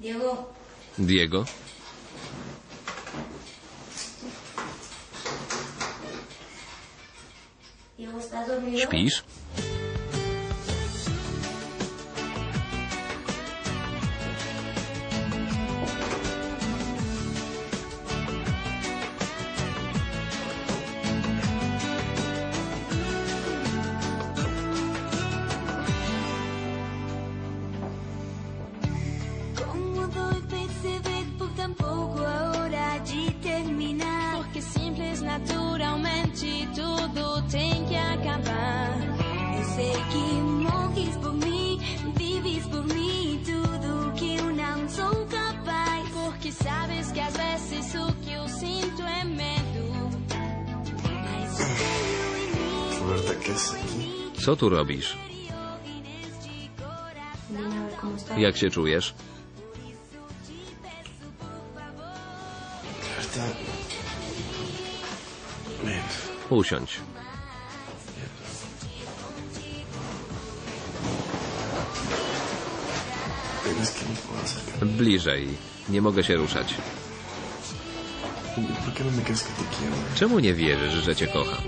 Diego, Diego? Diego, ¿estás dormido? Śpisz? Tudo tem que acabar. Eu sei que morres por mim, vives por mim, tudo que eu não sou capaz. Porque sabes que às vezes o que eu sinto é medo. Mas. Co tu robisz? Jak się czujesz? Roberta. Ven. Usiądź. Bliżej. Nie mogę się ruszać. Czemu nie wierzysz, że cię kocham?